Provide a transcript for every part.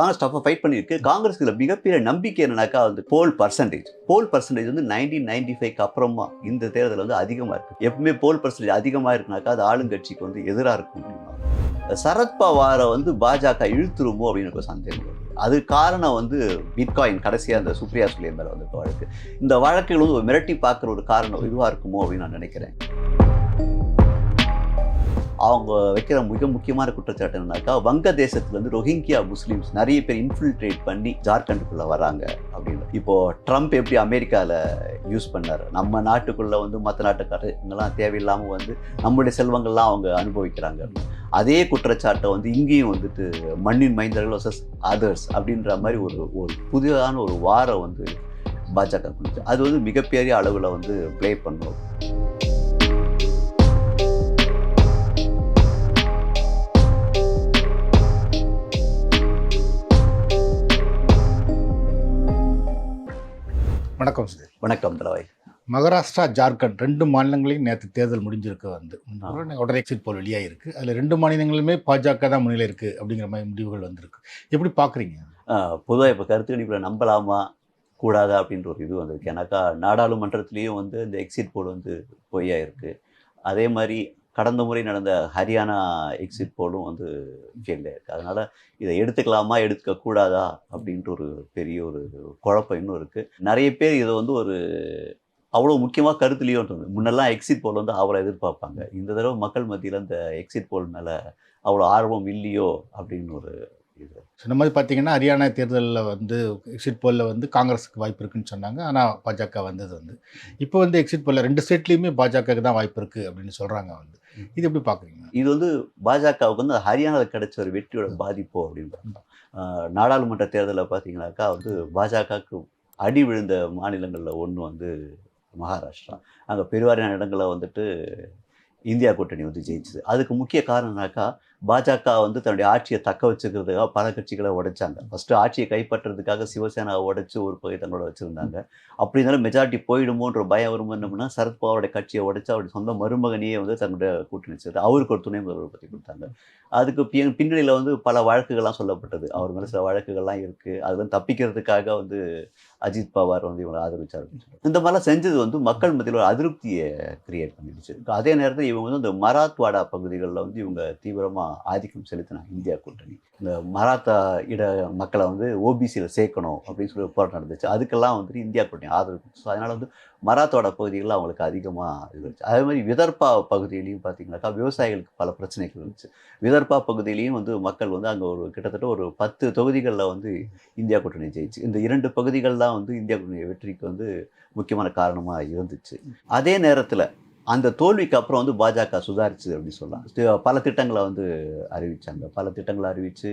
Congress டஃபாக fight பண்ணியிருக்கு. காங்கிரஸ் இதில் மிகப்பெரிய நம்பிக்கை என்னன்னாக்கா வந்து போல் பர்சன்டேஜ் போல் பர்சன்டேஜ் வந்து நைன்டீன் நைன்டி ஃபைவ்க்கு அப்புறமா இந்த தேர்தல் வந்து அதிகமாக இருக்குது எப்பவுமே போல் பர்சன்டேஜ் அதிகமாக இருக்குனாக்கா அது ஆளுங்கட்சிக்கு வந்து எதிராக இருக்கும் அப்படின்னா சரத்பவாரை வந்து பாஜக இழுத்துருமோ அப்படின்னு எனக்கு ஒரு சந்தேகம் அது காரணம் வந்து பிட்காயின் கடைசியாக அந்த சுப்ரியா சுலே மேலே வந்து வழக்கு. இந்த வழக்குகள் வந்து ஒரு மிரட்டி பார்க்குற ஒரு காரணம் இதுவாக இருக்குமோ அப்படின்னு நான் நினைக்கிறேன். அவங்க வைக்கிற மிக முக்கியமான குற்றச்சாட்டு என்னன்னாக்கா வங்கதேசத்துலேருந்து ரொஹிங்கியா முஸ்லீம்ஸ் நிறைய பேர் இன்ஃபில்ட்ரேட் பண்ணி ஜார்க்கண்டுக்குள்ளே வராங்க அப்படின்னு. இப்போ ட்ரம்ப் எப்படி அமெரிக்காவில் யூஸ் பண்ணார்? நம்ம நாட்டுக்குள்ளே வந்து மற்ற நாட்டுக்காரங்கெல்லாம் தேவையில்லாமல் வந்து நம்மளுடைய செல்வங்கள்லாம் அவங்க அனுபவிக்கிறாங்க. அதே குற்றச்சாட்டை வந்து இங்கேயும் வந்துட்டு மண்ணின் மைந்தர்கள் வர்சஸ் அதர்ஸ் அப்படின்ற மாதிரி ஒரு ஒரு புதிதான ஒரு வாரம் வந்து பாஜக கொடுத்து அது வந்து மிகப்பெரிய அளவில் வந்து ப்ளே பண்ணும். வணக்கம் தலைவாய் மகாராஷ்டிரா ஜார்க்கண்ட் ரெண்டு மாநிலங்களையும் நேற்று தேர்தல் முடிஞ்சிருக்கு வந்து. உடனே எக்ஸிட் போல் வெளியாகிருக்கு அதில் ரெண்டு மாநிலங்களுமே பாஜக தான் முன்னிலை இருக்குது அப்படிங்கிற மாதிரி முடிவுகள் வந்திருக்கு. எப்படி பார்க்குறீங்க பொதுவாக இப்போ கருத்து கணிப்பில் நம்பலாமா கூடாதா அப்படின்ற ஒரு இது வந்திருக்கு. ஏன்னாக்கா நாடாளுமன்றத்துலேயும் வந்து இந்த எக்ஸிட் போல் வந்து பொய்யா இருக்குது அதே மாதிரி கடந்த முறை நடந்த ஹரியானா எக்ஸிட் போலும் வந்து ஃபெயிலில் இருக்குது அதனால் இதை எடுத்துக்கலாமா எடுத்துக்க கூடாதா அப்படின்ட்டு ஒரு பெரிய ஒரு குழப்பம் இன்னும் இருக்குது நிறைய பேர் இதை வந்து ஒரு அவ்வளோ முக்கியமாக கருத்துலையோன்றது முன்னெல்லாம் எக்ஸிட் போல் வந்து அவ்வளோ எதிர்பார்ப்பாங்க. இந்த தடவை மக்கள் மத்தியில் இந்த எக்ஸிட் போல் மேலே அவ்வளோ ஆர்வம் இல்லையோ அப்படின்னு ஒரு இது. சொன்ன மாதிரி பார்த்தீங்கன்னா ஹரியானா தேர்தலில் வந்து எக்ஸிட் போலில் வந்து காங்கிரஸுக்கு வாய்ப்பு இருக்குன்னு சொன்னாங்க. ஆனால் பாஜக வந்தது வந்து. இப்போ வந்து எக்ஸிட் போலில் ரெண்டு ஸ்டேட்லேயுமே பாஜகவுக்கு தான் வாய்ப்பு இருக்குது அப்படின்னு சொல்கிறாங்க வந்து. இது எப்படி பார்க்குறீங்க இது வந்து பாஜகவுக்கு வந்து ஹரியானாவில் கிடைச்ச ஒரு வெற்றியோட பாதிப்போ அப்படின்னு பார்த்தோம் நாடாளுமன்ற தேர்தலில் பார்த்தீங்கன்னாக்கா வந்து பாஜகவுக்கு அடி விழுந்த மாநிலங்களில் ஒன்று வந்து மகாராஷ்டிரா. அங்கே பெருவாரியான இடங்களில் வந்துட்டு இந்தியா கூட்டணி வந்து ஜெயிச்சுது. அதுக்கு முக்கிய காரணம்னாக்கா பாஜக வந்து தன்னுடைய ஆட்சியை தக்க வச்சுக்கிறதுக்காக பல கட்சிகளை உடைச்சாங்க. ஃபஸ்ட்டு ஆட்சியை கைப்பற்றுறதுக்காக சிவசேனாவை உடைச்சு ஒரு பகுதி தங்களோட வச்சுருந்தாங்க. அப்படி இருந்தாலும் மெஜாரிட்டி போயிடுமோன்ற பயம் வருமோ என்னம்னா சரத்பவாரோட கட்சியை உடைச்சு அவருடைய சொந்த மருமகனையே வந்து தன்னுடைய கூட்டணி வச்சது அவருக்கு ஒரு துணை முதல்வர் பற்றி கொடுத்தாங்க. அதுக்கு பின் பின்னணியில் வந்து பல வழக்குகள்லாம் சொல்லப்பட்டது. அவர் மேலே சில வழக்குகள்லாம் இருக்குது அதுல தப்பிக்கிறதுக்காக வந்து அஜித் பவார் வந்து இவங்களை ஆதரிச்சார். இந்த மாதிரிலாம் செஞ்சது வந்து மக்கள் மத்தியில் ஒரு அதிருப்தியை கிரியேட் பண்ணிடுச்சு. அதே நேரத்தில் இவங்க வந்து இந்த மராத்வாடா பகுதிகளில் வந்து இவங்க தீவிரமாக ஆதிக்கம் செலுத்தினாங்க இந்தியா கூட்டணி. இந்த மராத்தா இட மக்களை வந்து ஓபிசியில் சேர்க்கணும் அப்படின்னு சொல்லி போராட்டம் நடந்துச்சு. அதுக்கெல்லாம் வந்துட்டு இந்தியா கூட்டணி ஆதரவு ஸோ அதனால் வந்து மராத்தோட பகுதிகளில் அவங்களுக்கு அதிகமாக இது இருந்துச்சு அதே மாதிரி விதர்பா பகுதியிலையும் பார்த்தீங்கன்னாக்கா விவசாயிகளுக்கு பல பிரச்சனைகள் இருந்துச்சு விதர்பா பகுதியிலையும் வந்து மக்கள் வந்து அங்கே ஒரு கிட்டத்தட்ட ஒரு பத்து தொகுதிகளில் வந்து இந்தியா கூட்டணி ஜெயிச்சு. இந்த இரண்டு பகுதிகள் தான் வந்து இந்தியா கூட்டணி வெற்றிக்கு வந்து முக்கியமான காரணமாக இருந்துச்சு. அதே நேரத்தில் அந்த தோல்விக்கு அப்புறம் வந்து பாஜக சுதாரிச்சு அப்படின்னு சொல்லலாம். பல திட்டங்களை வந்து அறிவிச்சாங்க. பல திட்டங்களை அறிவித்து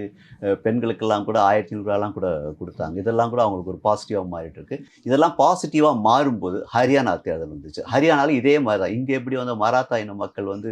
பெண்களுக்கெல்லாம் கூட ஆயிரத்தி ஐநூறுரூவாலாம் கூட கொடுத்தாங்க. இதெல்லாம் கூட அவங்களுக்கு ஒரு பாசிட்டிவாக மாறிட்டு இருக்கு இதெல்லாம் பாசிட்டிவாக மாறும்போது ஹரியானா தேர்தல் வந்துச்சு. ஹரியானாவில் இதே மாதிரி தான் இங்கே எப்படி வந்து மராத்தா இன மக்கள் வந்து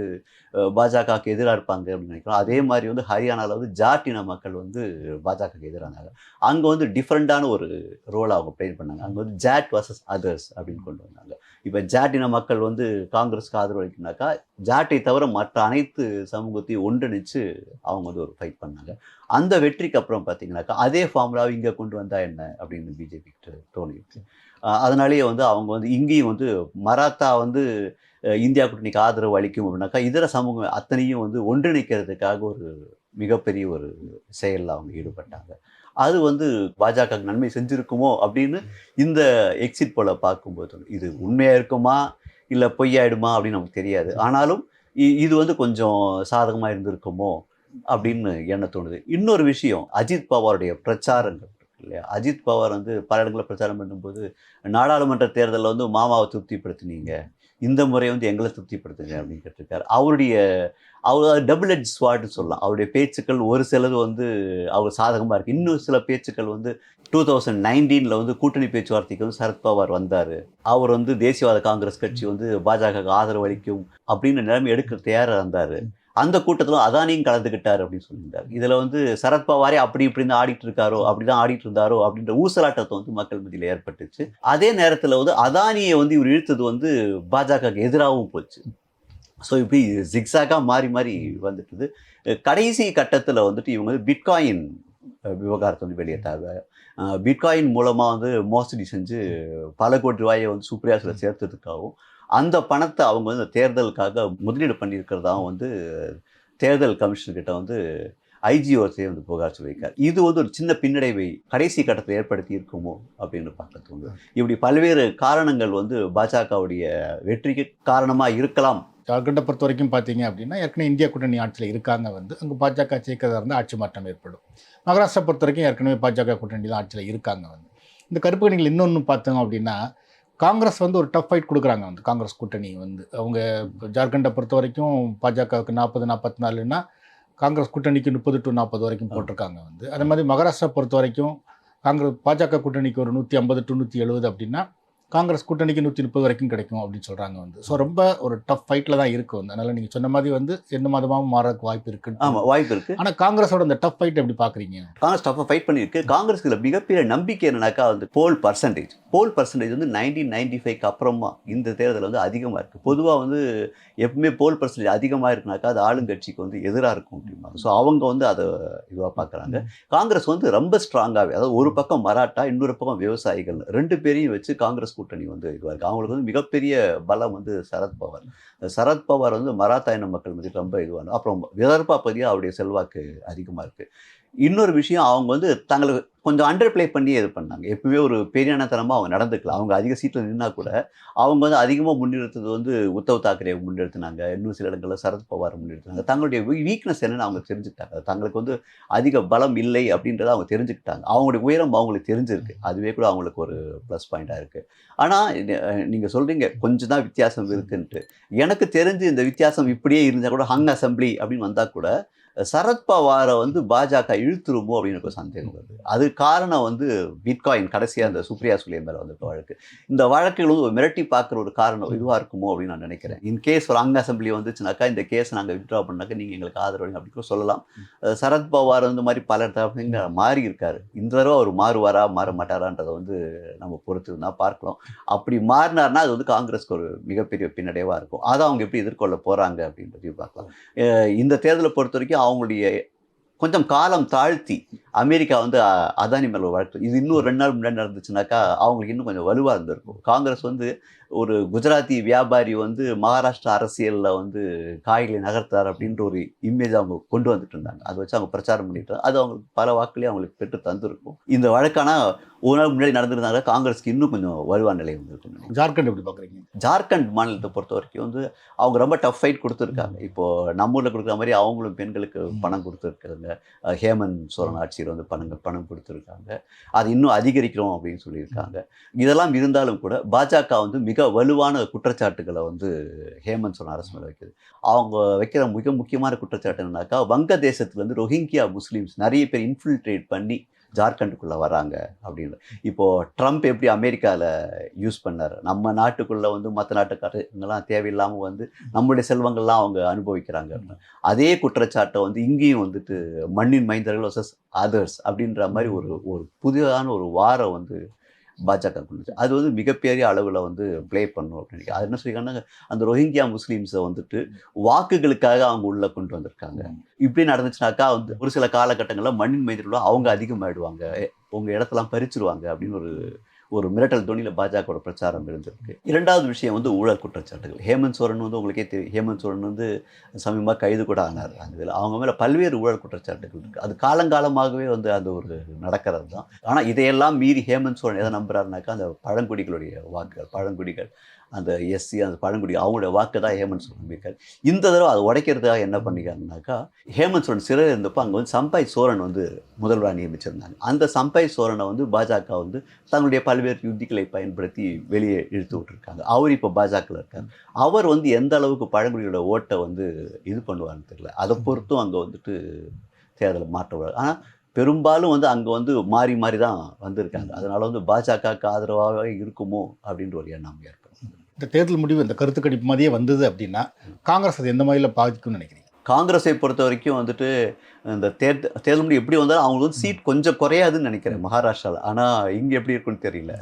பாஜகவுக்கு எதிராக இருப்பாங்க அப்படின்னு நினைக்கிறோம் அதே மாதிரி வந்து ஹரியானாவில் வந்து ஜாட் இன மக்கள் வந்து பாஜகவுக்கு எதிரானாங்க. அங்கே வந்து டிஃப்ரெண்ட்டான ஒரு ரோல் அவங்க ப்ளே பண்ணாங்க. அங்கே வந்து ஜாட் வர்சஸ் அதர்ஸ் அப்படின்னு கொண்டு வந்தாங்க. இப்போ ஜாட் இன மக்கள் வந்து காங்கிரஸ் காங்கிரஸ்க்கு ஆதரவு அளிக்கணும்னாக்கா ஜாட்டை தவிர மற்ற அனைத்து சமூகத்தையும் ஒன்றிணைச்சு அவங்க வந்து ஒரு ஃபைட் பண்ணாங்க. அந்த வெற்றிக்கு அப்புறம் பார்த்தீங்கன்னாக்கா அதே ஃபார்முலாவை இங்கே கொண்டு வந்தா என்ன அப்படின்னு பிஜேபிக்கு அஹ் அதனாலேயே வந்து அவங்க வந்து இங்கேயும் வந்து மராத்தா வந்து இந்தியா கூட்டணிக்கு ஆதரவு அளிக்கும் அப்படின்னாக்கா இதர சமூகம் அத்தனையும் வந்து ஒன்றிணைக்கிறதுக்காக ஒரு மிகப்பெரிய ஒரு செயலில் அவங்க ஈடுபட்டாங்க. அது வந்து பாஜக நன்மை செஞ்சிருக்குமோ அப்படின்னு இந்த எக்ஸிட் போல பார்க்கும்போது. இது உண்மையாக இருக்குமா? இல்லை பொய்யாயிடுமா அப்படின்னு நமக்கு தெரியாது. ஆனாலும் இ- இது வந்து கொஞ்சம் சாதகமாக இருந்திருக்குமோ அப்படின்னு என்ன தோணுது. இன்னொரு விஷயம் அஜித் பவாருடைய பிரச்சாரங்கள் இல்லையா? அஜித் பவார் வந்து பல இடங்களில் பிரச்சாரம் பண்ணும்போது நாடாளுமன்ற தேர்தலில் வந்து மாமாவை திருப்திப்படுத்தினீங்க. இந்த முறை வந்து எங்களை திருப்திப்படுத்துங்க அப்படின்னு கேட்டிருக்காரு. அவருடைய அவர் டபுள் எட்ஜ் ஸ்வாட்னு சொல்லலாம். அவருடைய பேச்சுக்கள் ஒரு சிலது வந்து அவர் சாதகமாக இருக்குது இன்னும் சில பேச்சுக்கள் வந்து டூ தௌசண்ட் நைன்டீனில் வந்து கூட்டணி பேச்சுவார்த்தைக்கு வந்து சரத்பவார் வந்தார். அவர் வந்து தேசியவாத காங்கிரஸ் கட்சி வந்து பாஜக ஆதரவு அளிக்கும் அப்படின்னு நிலைமை எடுக்க தயாராக இருந்தார். அந்த கூட்டத்தில் அதானியும் கலந்துக்கிட்டார் அப்படின்னு சொல்லியிருந்தார். இதில் வந்து சரத்பவாரே அப்படி இப்படி தான் ஆடிட்டு இருக்காரோ அப்படி தான் ஆடிட்டு இருந்தாரோ அப்படின்ற ஊசலாட்டத்தை வந்து மக்கள் மத்தியில் ஏற்பட்டுச்சு. அதே நேரத்தில் வந்து அதானியை வந்து இவர் இழுத்தது வந்து பாஜகவுக்கு எதிராகவும் போச்சு. ஸோ இப்படி ஜிக்ஸாக்காக மாறி மாறி வந்துட்டுது. கடைசி கட்டத்தில் வந்துட்டு இவங்க வந்து பிட்காயின் விவகாரத்தை வந்து வெளியிட்டாங்க. பிட்காயின் மூலமாக வந்து மோசடி செஞ்சு பல கோடி ரூபாயை வந்து சுப்ரியாசில் சேர்த்ததுக்காகவும் அந்த பணத்தை அவங்க வந்து தேர்தலுக்காக முதலீடு பண்ணியிருக்கிறதாகவும் வந்து தேர்தல் கமிஷன்கிட்ட வந்து ஐஜிஓசியை வந்து புகார் சொல்லியிருக்கார். இது வந்து ஒரு சின்ன பின்னடைவை கடைசி கட்டத்தில் ஏற்படுத்தி இருக்குமோ அப்படின்னு பார்க்க தோணுது. இப்படி பல்வேறு காரணங்கள் வந்து பாஜகவுடைய வெற்றிக்கு காரணமாக இருக்கலாம். ஜார்க்கண்டை பொறுத்த வரைக்கும் பார்த்தீங்க அப்படின்னா ஏற்கனவே இந்தியா கூட்டணி ஆட்சியில் இருக்காங்க வந்து அங்கே பாஜக சேர்க்கிறதா இருந்தால் ஆட்சி மாற்றம் ஏற்படும். மகாராஷ்டிரா பொறுத்த வரைக்கும் ஏற்கனவே பாஜக கூட்டணியில் ஆட்சியில் இருக்காங்க வந்து. இந்த கருப்பு கணிகள் இன்னொன்று பார்த்தோம் அப்படின்னா காங்கிரஸ் வந்து ஒரு டஃப் ஃபைட் கொடுக்குறாங்க வந்து காங்கிரஸ் கூட்டணி வந்து. அவங்க ஜார்க்கண்டை பொறுத்த வரைக்கும் பாஜகவுக்கு நாற்பது நாற்பத்தி நாலுன்னா காங்கிரஸ் கூட்டணிக்கு முப்பது டு நாற்பது வரைக்கும் போட்டிருக்காங்க வந்து. அதே மாதிரி மகாராஷ்டிரா பொறுத்த வரைக்கும் காங்கிரஸ் பாஜக கூட்டணிக்கு ஒரு நூற்றி ஐம்பது டு நூற்றி எழுபது அப்படின்னா காங்கிரஸ் கூட்டணிக்கு நூற்றி முப்பது வரைக்கும் கிடைக்கும் அப்படின்னு சொல்கிறாங்க வந்து. ஸோ ரொம்ப ஒரு டஃப் ஃபைட்டில் தான் இருக்கும் வந்து. அதனால் நீங்கள் சொன்ன மாதிரி வந்து எந்த மாதமாகவும் மாறக்கு வாய்ப்பு இருக்குது ஆமாம் வாய்ப்பு இருக்குது ஆனால் காங்கிரஸோட இந்த டஃப் ஃபைட் எப்படி பார்க்குறீங்க காங்கிரஸ் டஃபாக ஃபைட் பண்ணியிருக்கு. காங்கிரஸ்க்கு இதுல மிகப்பெரிய நம்பிக்கை என்னன்னாக்கா வந்து போல் பர்சன்டேஜ் போல் பர்சன்டேஜ் வந்து நைன்டீன் நைன்டி ஃபைவ்க்கு அப்புறமா இந்த தேர்தல் வந்து அதிகமாக இருக்குது பொதுவாக வந்து எப்பவுமே போல் பர்சன்டேஜ் அதிகமாக இருக்குனாக்கா அது ஆளுங்கட்சிக்கு வந்து எதிராக இருக்கும் அப்படிம்பாங்க. ஸோ அவங்க வந்து அதை இதுவாக பார்க்குறாங்க காங்கிரஸ் வந்து ரொம்ப ஸ்ட்ராங்காகவே அதாவது ஒரு பக்கம் மராட்டா இன்னொரு பக்கம் விவசாயிகள் ரெண்டு பேரையும் வச்சு காங்கிரஸ் கூட்டணி வந்து இதுவாக இருக்குது அவங்களுக்கு வந்து மிகப்பெரிய பலம் வந்து சரத்பவார் சரத்பவார் வந்து மராத்தாயின மக்கள் வந்து ரொம்ப இதுவான அப்புறம் விதர்பா பதியாக அவருடைய செல்வாக்கு அதிகமாக இருக்குது இன்னொரு விஷயம் அவங்க வந்து தங்களுக்கு கொஞ்சம் அண்டர் ப்ளே பண்ணியே இது பண்ணாங்க. எப்பவுமே ஒரு பெரியான தரமாக அவங்க நடந்துக்கலாம் அவங்க அதிக சீட்டில் நின்னா கூட அவங்க வந்து அதிகமாக முன்னிறுத்தது வந்து உத்தவ் தாக்கரே முன்னிறுத்தினாங்க. இன்னும் சில இடங்களில் சரத் பவார் முன்னிறுத்தினாங்க. தங்களுடைய வீக்னஸ் என்னன்னு அவங்க தெரிஞ்சுக்கிட்டாங்க. தங்களுக்கு வந்து அதிக பலம் இல்லை அப்படின்றத அவங்க தெரிஞ்சுக்கிட்டாங்க. அவங்களுடைய உயரம் அவங்களுக்கு தெரிஞ்சிருக்கு. அதுவே கூட அவங்களுக்கு ஒரு ப்ளஸ் பாயிண்டாக இருக்குது ஆனால் நீங்கள் சொல்கிறீங்க கொஞ்சம் தான் வித்தியாசம் இருக்குன்ட்டு. எனக்கு தெரிஞ்சு இந்த வித்தியாசம் இப்படியே இருந்தால் கூட ஹங் அசம்பிளி அப்படின்னு வந்தால் கூட சரத்பவாரை வந்து பாஜக இழுத்துருமோ அப்படின்னு எனக்கு ஒரு சந்தேகம் வருது. அது காரணம் வந்து பிட்காயின் கடைசியாக அந்த சுப்ரியா சுலே மேலே வந்திருக்க வழக்கு. இந்த வழக்குகள் வந்து ஒரு மிரட்டி பார்க்குற ஒரு காரணம் இதுவாக இருக்குமோ அப்படின்னு நான் நினைக்கிறேன். இன் கேஸ் ஒரு அங்க அசம்பிளி வந்துச்சுனாக்கா இந்த கேஸ் நாங்கள் வித்ட்ரா பண்ணாக்கா நீங்கள் எங்களுக்கு ஆதரவு அப்படி கூட சொல்லலாம். சரத்பவார் வந்து மாதிரி பல தரப்புங்க மாறி இருக்காரு. இந்த தடவை அவர் மாறுவாரா மாற மாட்டாரான்றதை வந்து நம்ம பொறுத்து தான் பார்க்கலாம். அப்படி மாறினார்னா அது வந்து காங்கிரஸ்க்கு ஒரு மிகப்பெரிய பின்னடைவாக இருக்கும். அதை அவங்க எப்படி எதிர்கொள்ள போகிறாங்க அப்படின்றதையும் பார்க்கலாம். இந்த தேர்தலை பொறுத்த வரைக்கும் அவங்களுடைய கொஞ்சம் காலம் தாழ்த்தி அமெரிக்கா வந்து அதானி மேலே வழக்கு. இது இன்னும் ரெண்டு நாள் முன்னாடி நடந்துச்சுனாக்கா அவங்களுக்கு இன்னும் கொஞ்சம் வலுவாக இருந்திருக்கும். காங்கிரஸ் வந்து ஒரு குஜராத்தி வியாபாரி வந்து மகாராஷ்டிரா அரசியலில் வந்து காய்களை நகர்த்தார் அப்படின்ற ஒரு இமேஜ் அவங்க கொண்டு வந்துட்டு இருந்தாங்க. அதை வச்சு அவங்க பிரச்சாரம் பண்ணிட்டு அது அவங்களுக்கு பல வாக்குலேயே அவங்களுக்கு பெற்று தந்திருக்கும். இந்த வழக்கான ஒரு நாள் முன்னாடி நடந்திருந்தாங்க. காங்கிரஸ்க்கு இன்னும் கொஞ்சம் வலுவான நிலை வந்திருக்கும் ஜார்க்கண்ட் எப்படி பார்க்குறீங்க? ஜார்க்கண்ட் மாநிலத்தை பொறுத்த வரைக்கும் வந்து அவங்க ரொம்ப டஃப் ஃபைட் கொடுத்துருக்காங்க. இப்போ நம்ம ஊரில் கொடுக்குற மாதிரி அவங்களும் பெண்களுக்கு பணம் கொடுத்துருக்காங்க ஹேமந்த் சோரன் சைடு வந்து பணங்க பணம் கொடுத்துருக்காங்க. அது இன்னும் அதிகரிக்கிறோம் அப்படின்னு சொல்லியிருக்காங்க. இதெல்லாம் இருந்தாலும் கூட பாஜக வந்து மிக வலுவான குற்றச்சாட்டுகளை வந்து ஹேமந்த் சொன்ன அரசு மேலே வைக்குது. அவங்க வைக்கிற மிக முக்கியமான குற்றச்சாட்டு என்னன்னாக்கா வங்கதேசத்துலேருந்து ரொஹிங்கியா முஸ்லீம்ஸ் நிறைய பேர் இன்ஃபில்ட்ரேட் பண்ணி ஜார்க்கண்டுக்குள்ளே வராங்க அப்படின்னு. இப்போது ட்ரம்ப் எப்படி அமெரிக்காவில் யூஸ் பண்ணார்? நம்ம நாட்டுக்குள்ளே வந்து மற்ற நாட்டுக்காரங்கெல்லாம் தேவையில்லாமல் வந்து நம்மளுடைய செல்வங்கள்லாம் அவங்க அனுபவிக்கிறாங்க. அதே குற்றச்சாட்டை வந்து இங்கேயும் வந்துட்டு மண்ணின் மைந்தர்கள் வர்சஸ் அதர்ஸ் அப்படின்ற மாதிரி ஒரு ஒரு புதிதான ஒரு வாரம் வந்து பாஜக அது வந்து மிகப்பெரிய அளவில் வந்து ப்ளே பண்ணும் அப்படின்னு. அது என்ன சொல்லியிருக்காங்கன்னா அந்த ரொஹிங்கியா முஸ்லீம்ஸை வந்துட்டு வாக்குகளுக்காக அவங்க உள்ளே கொண்டு வந்திருக்காங்க. இப்படி நடந்துச்சுனாக்கா வந்து ஒரு சில காலகட்டங்களில் மண்ணின் மைந்தர்கள் அவங்க அதிகமாகிடுவாங்க உங்கள் இடத்தெல்லாம் பறிச்சிருவாங்க அப்படின்னு ஒரு ஒரு மிரட்டல் துணியில் பாஜகவோட பிரச்சாரம் இருந்திருக்கு இரண்டாவது விஷயம் வந்து ஊழல் குற்றச்சாட்டுகள். ஹேமந்த் சோரன் வந்து உங்களுக்கே தெரியும். ஹேமந்த் சோரன் வந்து சமீபமாக கைது கூட ஆனார் அந்த இதில். அவங்க மேலே பல்வேறு ஊழல் குற்றச்சாட்டுகள் இருக்குது அது காலங்காலமாகவே வந்து அந்த ஒரு நடக்கிறது தான். ஆனால் இதையெல்லாம் மீறி ஹேமந்த் சோரன் எதை நம்புறாருனாக்கா அந்த பழங்குடிகளுடைய வாக்குகள் பழங்குடிகள். அந்த எஸ்சி அந்த பழங்குடி அவங்களுடைய வாக்கு தான் ஹேமந்த் சோரன் நம்பியிருக்காரு இந்த தடவை அதை உடைக்கிறதுக்காக என்ன பண்ணிக்காருனாக்கா ஹேமந்த் சோரன் சிறையில் இருந்தப்போ அங்கே வந்து சம்பாய் சோரன் வந்து முதல்வராக நியமிச்சிருந்தாங்க. அந்த சம்பாய் சோரனை வந்து பாஜக வந்து தங்களுடைய பல்வேறு யுத்திகளை பயன்படுத்தி வெளியே இழுத்து விட்டுருக்காங்க. அவர் இப்போ பாஜகவில் இருக்கார். அவர் வந்து எந்த அளவுக்கு பழங்குடியோட ஓட்டை வந்து இது பண்ணுவார்னு தெரியல. அதை பொறுத்தும் அங்கே வந்துட்டு தேர்தலை மாற்ற ஆனால் பெரும்பாலும் வந்து அங்கே வந்து மாறி மாறி தான் வந்திருக்காங்க. அதனால் வந்து பாஜகவுக்கு ஆதரவாக இருக்குமோ அப்படின்ற ஒரு எண்ணம் ஏற்படும். இந்த தேர்தல் முடிவு இந்த கருத்து கணிப்பு மாதிரியே வந்தது அப்படின்னா காங்கிரஸ் அது எந்த மாதிரியில் பாதிக்கும்னு நினைக்கிறீங்க? காங்கிரஸை பொறுத்த வரைக்கும் வந்துட்டு இந்த தேர்தல் தேர்தல் முடிவு எப்படி வந்தாலும் அவங்களுக்கு வந்து சீட் கொஞ்சம் குறையாதுன்னு நினைக்கிறேன் மகாராஷ்டிராவில் ஆனால் இங்கே எப்படி இருக்குன்னு தெரியல.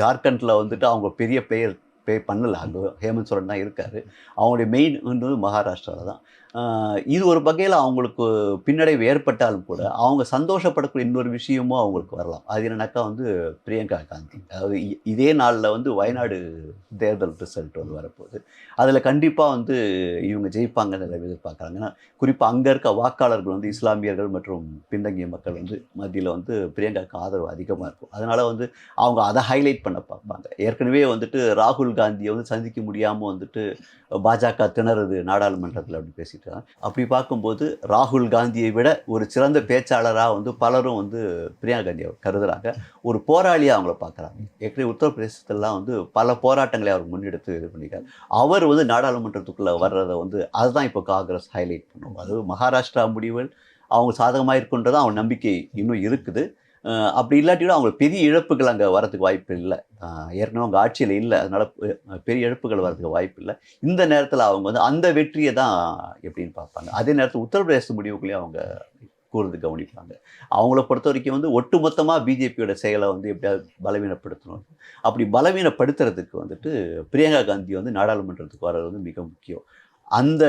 ஜார்க்கண்டில் வந்துட்டு அவங்க பெரிய பிளேயர் பே பண்ணலை. அங்கே ஹேமந்த் சோரன் தான் இருக்கார். அவங்களுடைய மெயின் வந்து மகாராஷ்டிராவில் தான். இது ஒரு வகையில் அவங்களுக்கு பின்னடைவு ஏற்பட்டாலும் கூட அவங்க சந்தோஷப்படக்கூடிய இன்னொரு விஷயமும் அவங்களுக்கு வரலாம். அது என்னன்னாக்கா வந்து பிரியங்கா காந்தி. அதாவது இதே நாளில் வந்து வயநாடு தேர்தல் ரிசல்ட் வந்து வரப்போகுது. அதில் கண்டிப்பாக வந்து இவங்க ஜெயிப்பாங்கன்னு எதிர்பார்க்குறாங்க. ஏன்னா குறிப்பாக அங்கே இருக்க வாக்காளர்கள் வந்து இஸ்லாமியர்கள் மற்றும் பின்தங்கிய மக்கள் வந்து மத்தியில் வந்து பிரியங்காவுக்கு ஆதரவு அதிகமாக இருக்கும். அதனால் வந்து அவங்க அதை ஹைலைட் பண்ண பார்ப்பாங்க. ஏற்கனவே வந்துட்டு ராகுல் காந்தியை வந்து சந்திக்க முடியாமல் வந்துட்டு பாஜக திணறுது நாடாளுமன்றத்தில் அப்படி பேசிட்டு அப்படி பார்க்கும்போது ராகுல் காந்தியை விட ஒரு சிறந்த பேச்சாளராக வந்து பலரும் வந்து பிரியா காந்தியை கருதுகிறாங்க ஒரு போராளியாக அவங்கள பார்க்குறாங்க. ஏற்கனவே உத்தரப்பிரதேசத்துலலாம் வந்து பல போராட்டங்களை அவர் முன்னெடுத்து இது பண்ணியிருக்காரு. அவர் வந்து நாடாளுமன்றத்துக்குள்ளே வர்றதை வந்து அதுதான் இப்போ காங்கிரஸ் ஹைலைட் பண்ணும். அது மகாராஷ்டிரா முடிவுகள் அவங்க சாதகமாக இருக்குன்றதான் அவங்க நம்பிக்கை இன்னும் இருக்குது. அப்படி இல்லாட்டி கூட அவங்களுக்கு பெரிய இழப்புகள் அங்கே வரதுக்கு வாய்ப்பு இல்லை. ஏற்கனவே அவங்க ஆட்சியில் இல்லை அதனால் பெ- பெரிய இழப்புகள் வரதுக்கு வாய்ப்பு இல்லை. இந்த நேரத்தில் அவங்க வந்து அந்த வெற்றியை தான் எப்படின்னு பார்ப்பாங்க. அதே நேரத்தில் உத்தரப்பிரதேச முடிவுகளையும் அவங்க கூர்ந்து கவனிப்பாங்க. அவங்கள பொறுத்த வரைக்கும் வந்து ஒட்டுமொத்தமாக பிஜேபியோட செயலை வந்து எப்படியாவது பலவீனப்படுத்தணும். அப்படி பலவீனப்படுத்துறதுக்கு வந்துட்டு பிரியங்கா காந்தி வந்து நாடாளுமன்றத்துக்கு வர்றது வந்து மிக முக்கியம். அந்த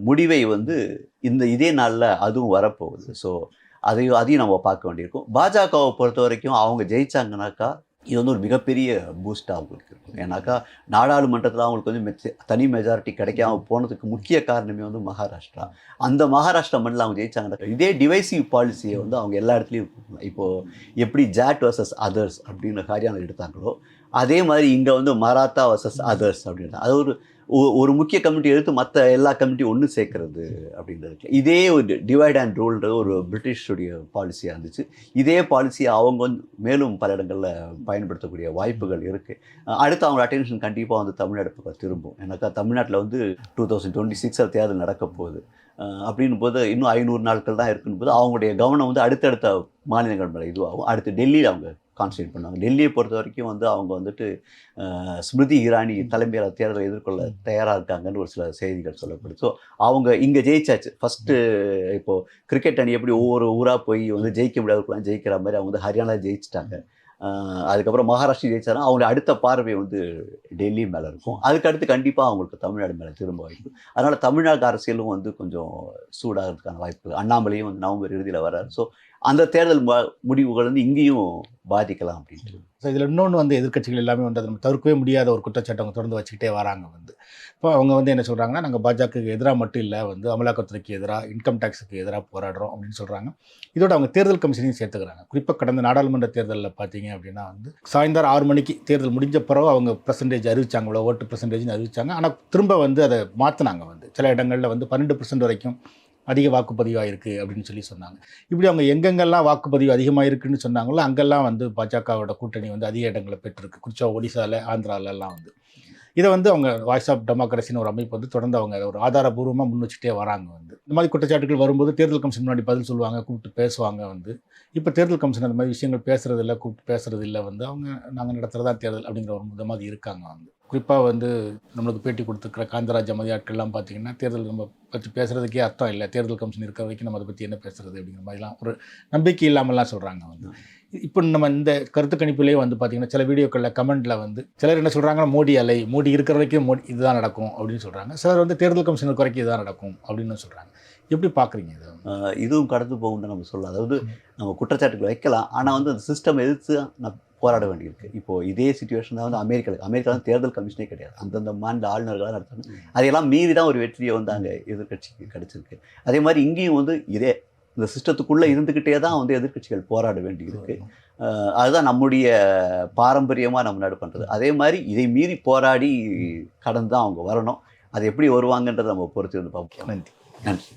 முடிவை வந்து இந்த இதே நாளில் அதுவும் வரப்போகுது. ஸோ அதையும் அதையும் நம்ம பார்க்க வேண்டியிருக்கும். பாஜகவை பொறுத்த வரைக்கும் அவங்க ஜெயிச்சாங்கனாக்கா இது வந்து ஒரு மிகப்பெரிய பூஸ்ட்டாக அவங்களுக்கு இருக்கும். ஏன்னாக்கா நாடாளுமன்றத்தில் அவங்களுக்கு வந்து மெச்ச தனி மெஜாரிட்டி கிடைக்காம போனதுக்கு முக்கிய காரணமே வந்து மகாராஷ்டிரா. அந்த மகாராஷ்டிரா மண்ணில் அவங்க ஜெயிச்சாங்கன்னா இதே டிவைசிவ் பாலிசியை வந்து அவங்க எல்லா இடத்துலையும் இப்போது எப்படி ஜாட் வர்சஸ் அதர்ஸ் அப்படின்னு ஹரியானா எடுத்தாங்களோ அதே மாதிரி இங்கே வந்து மராத்தா வர்சஸ் அதர்ஸ் அப்படின்னு. அது ஒரு ஒரு முக்கிய கமிட்டி எடுத்து மற்ற எல்லா கமிட்டியும் ஒன்று சேர்க்கறது அப்படின்றது இதே ஒரு டிவைட் அண்ட் ரூல்ன்ற ஒரு பிரிட்டிஷுடைய பாலிசியாக இருந்துச்சு. இதே பாலிசியை அவங்க வந்து மேலும் பல இடங்களில் பயன்படுத்தக்கூடிய வாய்ப்புகள் இருக்குது அடுத்து அவங்க அட்டென்ஷன் கண்டிப்பாக வந்து தமிழ்நாடு பக்கம் திரும்பும். ஏன்னாக்கா தமிழ்நாட்டில் வந்து டூ தௌசண்ட் டுவெண்ட்டி சிக்ஸில் தேர்தல் நடக்க போகுது. அப்படின் அப்படின்னும் போது இன்னும் ஐநூறு நாட்கள் தான் இருக்குன்னு போது அவங்களுடைய கவனம் வந்து அடுத்தடுத்த மாநிலங்கள் மேலே இதுவாகும். அடுத்து டெல்லியில் அவங்க கான்சன்ட்ரேட் பண்ணுவாங்க டெல்லியை பொறுத்த வரைக்கும் வந்து அவங்க வந்துட்டு ஸ்மிருதி இரானி தலைமையில் தேர்தலை எதிர்கொள்ள தயாராக இருக்காங்கன்னு ஒரு சில செய்திகள் சொல்லப்படுது. ஸோ அவங்க இங்கே ஜெயிச்சாச்சு. ஃபஸ்ட்டு இப்போது கிரிக்கெட் அணி எப்படி ஒவ்வொரு ஊராக போய் வந்து ஜெயிக்க முடியாதுக்குலாம் ஜெயிக்கிற மாதிரி அவங்க வந்து ஹரியானா ஜெயிச்சிட்டாங்க. அதுக்கப்புறம் மகாராஷ்டிரம் ஜெயிச்சாலும் அவங்களுடைய அடுத்த பார்வை வந்து டெல்லி மேலே இருக்கும். அதுக்கு அடுத்து கண்டிப்பாக அவங்களுக்கு தமிழ்நாடு மேலே திரும்ப வாய்ப்பு. அதனால் தமிழ்நாடு அரசியலும் வந்து கொஞ்சம் சூடாகிறதுக்கான வாய்ப்பு. அண்ணாமலையும் வந்து நவம்பர் இறுதியில் வர்றாரு. ஸோ அந்த தேர்தல் முடிவுகள் வந்து இங்கேயும் பாதிக்கலாம் அப்படின்ட்டு. ஸோ இதில் இன்னொன்று வந்து எதிர்க்கட்சிகள் எல்லாமே வந்து அதை நம்ம தவிர்க்கவே முடியாத ஒரு குற்றச்சாட்டை அவங்க தொடர்ந்து வச்சுக்கிட்டே வராங்க வந்து. இப்போ அவங்க வந்து என்ன சொல்கிறாங்கன்னா நாங்கள் பாஜகவுக்கு எதிராக மட்டும் இல்லை வந்து அமலாக்கத்துறைக்கு எதிராக இன்கம் டேக்ஸுக்கு எதிராக போராடுறோம் அப்படின்னு சொல்கிறாங்க இதோட அவங்க தேர்தல் கமிஷனையும் சேர்த்துக்கிறாங்க. குறிப்பாக கடந்த நாடாளுமன்ற தேர்தலில் பார்த்தீங்க அப்படின்னா வந்து சாயந்தரம் ஆறு மணிக்கு தேர்தல் முடிஞ்ச பிறகு அவங்க பர்சன்டேஜ் அறிவிச்சாங்க இவ்வளோ ஓட்டு பர்சன்டேஜ்னு அறிவிச்சாங்க. ஆனால் திரும்ப வந்து அதை மாற்றினாங்க வந்து. சில இடங்களில் வந்து பன்னெண்டு பர்சன்ட் வரைக்கும் அதிக வாக்குப்பதிவாக இருக்குது அப்படின்னு சொல்லி சொன்னாங்க. இப்படி அவங்க எங்கெங்கெல்லாம் வாக்குப்பதிவு அதிகமாக இருக்குன்னு சொன்னாங்களோ அங்கெல்லாம் வந்து பாஜகவோட கூட்டணி வந்து அதிக இடங்களை பெற்றிருக்கு. குறிச்சா ஒடிசாவில் ஆந்திராவிலலாம் வந்து. இதை வந்து அவங்க வாய்ஸ் ஆஃப் டெமோக்ரஸின்னு ஒரு அமைப்பு வந்து தொடர்ந்து அவங்க அதை ஒரு ஆதாரபூர்வமாக முன் வச்சுட்டே வராங்க வந்து. இந்த மாதிரி குற்றச்சாட்டுகள் வரும்போது தேர்தல் கமிஷன் முன்னாடி பதில் சொல்லுவாங்க கூப்பிட்டு பேசுவாங்க வந்து. இப்போ தேர்தல் கமிஷன் அந்த மாதிரி விஷயங்கள் பேசுறது இல்லை கூப்பிட்டு பேசுறது இல்லை வந்து அவங்க நாங்கள் நடத்துகிறதா தேர்தல் அப்படிங்கிற ஒரு விதமாக இருக்காங்க வந்து. குறிப்பாக வந்து நம்மளுக்கு பேட்டி கொடுத்துருக்கிற காந்தராஜ் அமதி ஆட்கள்லாம் பார்த்தீங்கன்னா தேர்தல் நம்ம பற்றி பேசுறதுக்கே அர்த்தம் இல்லை. தேர்தல் கமிஷன் இருக்கிற வரைக்கும் நம்ம அதை பற்றி என்ன பேசுறது அப்படிங்கிற மாதிரிலாம் ஒரு நம்பிக்கை இல்லாமல்லாம் சொல்கிறாங்க வந்து. இப்போ நம்ம இந்த கருத்து கணிப்பிலேயே வந்து பார்த்தீங்கன்னா சில வீடியோக்களில் கமெண்ட்டில் வந்து சிலர் என்ன சொல்கிறாங்கன்னா மோடி அலை மோடி இருக்கிற வரைக்கும் மோடி இதுதான் நடக்கும் அப்படின்னு சொல்கிறாங்க சிலர் வந்து தேர்தல் கமிஷன் இருக்கிற வரைக்கும் இதுதான் நடக்கும் அப்படின்னு சொல்கிறாங்க எப்படி பார்க்குறீங்க இது? இதுவும் கடந்து போகும்னு நம்ம சொல்லலாம். அதாவது நம்ம குற்றச்சாட்டுகள் வைக்கலாம். ஆனால் வந்து அந்த சிஸ்டம் எதிர்த்து போராட வேண்டியிருக்கு. இப்போ இதே சுச்சுவேஷன் தான் வந்து அமெரிக்காவில் அமெரிக்காவில் தேர்தல் கமிஷனே கிடையாது. அந்தந்த மாநில ஆளுநர்களாக நடத்தாங்க அதையெல்லாம் மீறி தான் ஒரு வெற்றியை வந்து அங்கே எதிர்க்கட்சிக்கு கிடைச்சிருக்கு. அதே மாதிரி இங்கேயும் வந்து இதே இந்த சிஸ்டத்துக்குள்ளே இருந்துக்கிட்டே தான் வந்து எதிர்க்கட்சிகள் போராட வேண்டியிருக்கு. அதுதான் நம்முடைய பாரம்பரியமாக நம்ம நடு பண்ணுறது அதே மாதிரி இதை மீறி போராடி கடந்து தான் அவங்க வரணும். அது எப்படி வருவாங்கன்றதை நம்ம பொறுத்து இருந்து பார்ப்போம். நன்றி. நன்றி.